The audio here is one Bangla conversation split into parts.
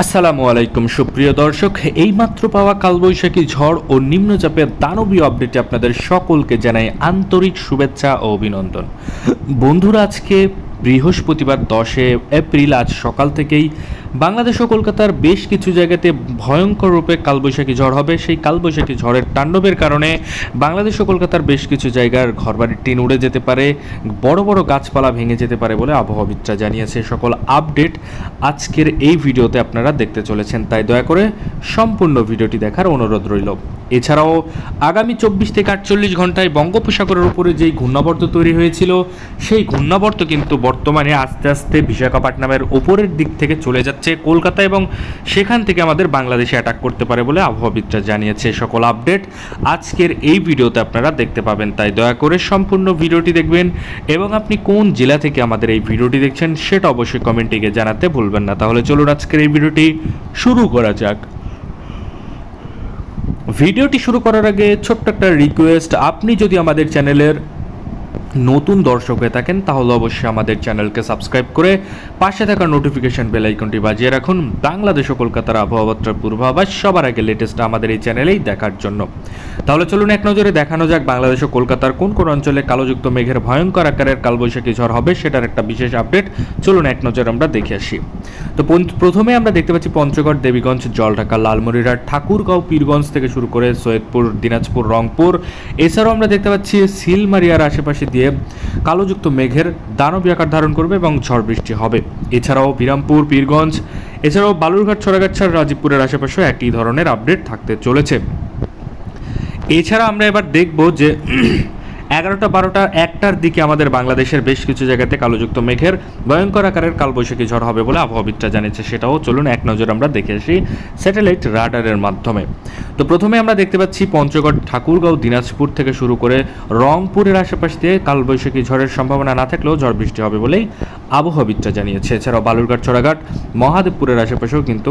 আসসালামু আলাইকুম, সুপ্রিয় দর্শক। এইমাত্র পাওয়া কালবৈশাখী ঝড় ও নিম্নচাপের দানবীয় আপডেটে আপনাদের সকলকে জানাই আন্তরিক শুভেচ্ছা ও অভিনন্দন। বন্ধুরা, আজকে বৃহস্পতিবার দশে এপ্রিল, আজ সকাল থেকেই বাংলাদেশ ও কলকাতার বেশ কিছু জায়গাতে ভয়ঙ্কর রূপে কালবৈশাখী ঝড় হবে। সেই কালবৈশাখী ঝড়ের তাণ্ডবের কারণে বাংলাদেশ ও কলকাতার বেশ কিছু জায়গার ঘরবাড়ির টিন উড়ে যেতে পারে, বড় বড় গাছপালা ভেঙে যেতে পারে বলে আবহাওয়াবিদরা জানিয়েছে। সকল আপডেট আজকের এই ভিডিওতে আপনারা দেখতে চলেছেন, তাই দয়া করে সম্পূর্ণ ভিডিওটি দেখার অনুরোধ রইল। এছাড়াও আগামী চব্বিশ থেকে আটচল্লিশ ঘন্টায় বঙ্গোপসাগরের উপরে যেই ঘূর্ণাবর্ত তৈরি হয়েছিল, সেই ঘূর্ণাবর্ত কিন্তু বর্তমানে আস্তে আস্তে বিশাখাপাটনামের ওপরের দিক থেকে চলে যাচ্ছে। কলকাতা এবং সেখান থেকে আমাদের বাংলাদেশে অ্যাটাক করতে পারে বলে আবহাওয়াবিদরা জানিয়েছে। সকল আপডেট আজকের এই ভিডিওতে আপনারা দেখতে পাবেন। তাই দয়া করে সম্পূর্ণ ভিডিওটি দেখবেন এবং আপনি কোন জেলা থেকে আমাদের এই ভিডিওটি দেখছেন সেটা অবশ্যই কমেন্টে গিয়ে জানাতে ভুলবেন না। তাহলে চলুন আজকের এই ভিডিওটি শুরু করা যাক। ভিডিওটি শুরু করার আগে ছোট্ট একটা রিকোয়েস্ট আপনি যদি আমাদের চ্যানেলের নতুন দর্শক হয়ে থাকেন, তাহলে অবশ্যই আমাদের চ্যানেলকে সাবস্ক্রাইব করে পাশে থাকা নোটিফিকেশন বেল আইকনটি বাজিয়ে রাখুন। বাংলাদেশ ও কলকাতার আবহাওয়াত্রার পূর্বাভাস সবার আগে লেটেস্ট আমাদের এই চ্যানেলেই দেখার জন্য। তাহলে চলুন এক নজরে দেখানো যাক বাংলাদেশ ও কলকাতার কোন কোন অঞ্চলে কালোযুক্ত মেঘের ভয়ঙ্কর আকারের কালবৈশাখী ঝড় হবে, সেটার একটা বিশেষ আপডেট চলুন এক নজরে আমরা দেখে আসি। তো প্রথমে আমরা দেখতে পাচ্ছি পঞ্চগড়, দেবীগঞ্জ, জলঢাকা, লালমনিরহাট, ঠাকুরগাঁও, পীরগঞ্জ থেকে শুরু করে সৈয়দপুর, দিনাজপুর, রংপুর। এছাড়াও আমরা দেখতে পাচ্ছি সিলমারিয়ার আশেপাশে দিয়ে কালোযুক্ত মেঘের দানবী আকার ধারণ করবে এবং ঝড় বৃষ্টি হবে। এছাড়াও বিরামপুর, পীরগঞ্জ, এছাড়াও বালুরঘাট ছড়াগাছার রাজীবপুরের আশেপাশে একই ধরনের আপডেট থাকতে চলেছে। এছাড়া আমরা এবার দেখব যে এগারোটা, বারোটা, একটার দিকে আমাদের বাংলাদেশের বেশ কিছু জায়গাতে কালোযুক্ত মেঘের ভয়ঙ্কর আকারের কালবৈশাখী ঝড় হবে বলে আবহাওয়াবিদরা জানিয়েছে, সেটাও চলুন এক নজর আমরা দেখে আসি স্যাটেলাইট রাডারের মাধ্যমে। তো প্রথমে আমরা দেখতে পাচ্ছি পঞ্চগড়, ঠাকুরগাঁও, দিনাজপুর থেকে শুরু করে রংপুরের আশেপাশ দিয়ে কালবৈশাখী ঝড়ের সম্ভাবনা না থাকলেও ঝড় বৃষ্টি হবে বলেই আবহাওয়াবিদরা জানিয়েছে। এছাড়াও বালুরঘাট ছড়াঘাট মহাদেবপুরের আশেপাশেও কিন্তু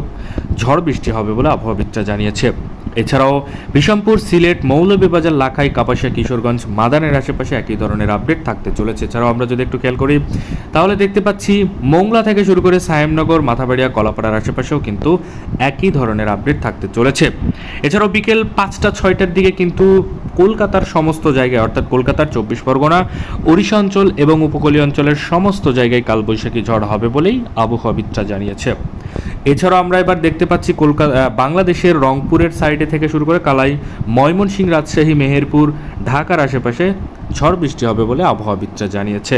ঝড় বৃষ্টি হবে বলে আবহাওয়াবিদরা জানিয়েছে। এছাড়াও বিষমপুর সিলেট মৌলভীবাজার, লাখাই, কাপাসিয়া, কিশোরগঞ্জ মাদানের আশেপাশে একই ধরনের আপডেট থাকতে চলেছে। এছাড়াও আমরা যদি একটু খেয়াল করি, তাহলে দেখতে পাচ্ছি মোংলা থেকে শুরু করে সায়েমনগর, মাথাবাড়িয়া, কলাপাড়ার আশেপাশেও কিন্তু একই ধরনের আপডেট থাকতে চলেছে। এছাড়াও বিকেল পাঁচটা, ছয়টার দিকে কিন্তু কলকাতার সমস্ত জায়গায়, অর্থাৎ কলকাতার চব্বিশ পরগনা, ওড়িশা অঞ্চল এবং উপকূলীয় অঞ্চলের সমস্ত জায়গায় কালবৈশাখী ঝড় হবে বলেই আবহাওয়াবিদরা জানিয়েছে। এছাড়াও আমরা এবার দেখতে পাচ্ছি কলকাতা বাংলাদেশের রংপুরের সাইডে থেকে শুরু করে কালাই, ময়মনসিংহ, রাজশাহী, মেহেরপুর, ঢাকার আশেপাশে ঝড় বৃষ্টি হবে বলে আবহাওয়াবিদরা জানিয়েছে।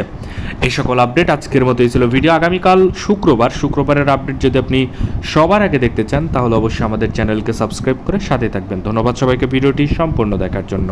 এই সকল আপডেট আজকের মতোই ছিল ভিডিও। আগামীকাল শুক্রবার, শুক্রবারের আপডেট যদি আপনি সবার আগে দেখতে চান, তাহলে অবশ্যই আমাদের চ্যানেলকে সাবস্ক্রাইব করে সাথে থাকবেন। ধন্যবাদ সবাইকে ভিডিওটি সম্পূর্ণ দেখার জন্য।